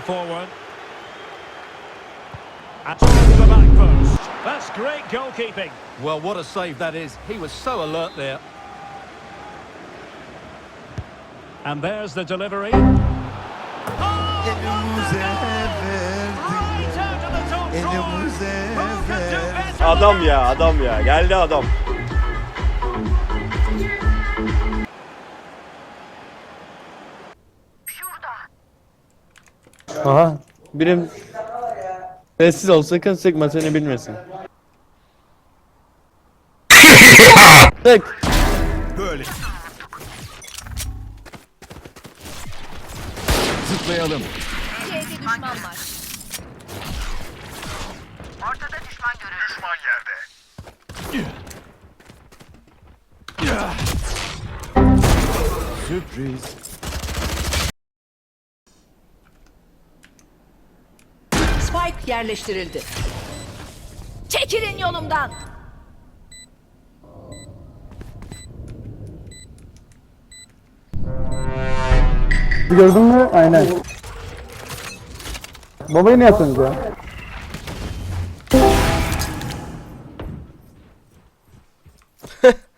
Forward. And the back post. That's great goalkeeping. Well, what a save that is. He was so alert there. And there's the delivery. Verdik. Right out of the top Adam ya adam ya. Geldi adam. Aha. Birim sessiz ol sakın sıkma seni bilmesin. Sık. Böyle. Zıplayalım. C'de düşman var. Sürpriz. Spike yerleştirildi. Çekilin yolumdan. Gördün mü? Aynen. Babayı ne yaptınız ya?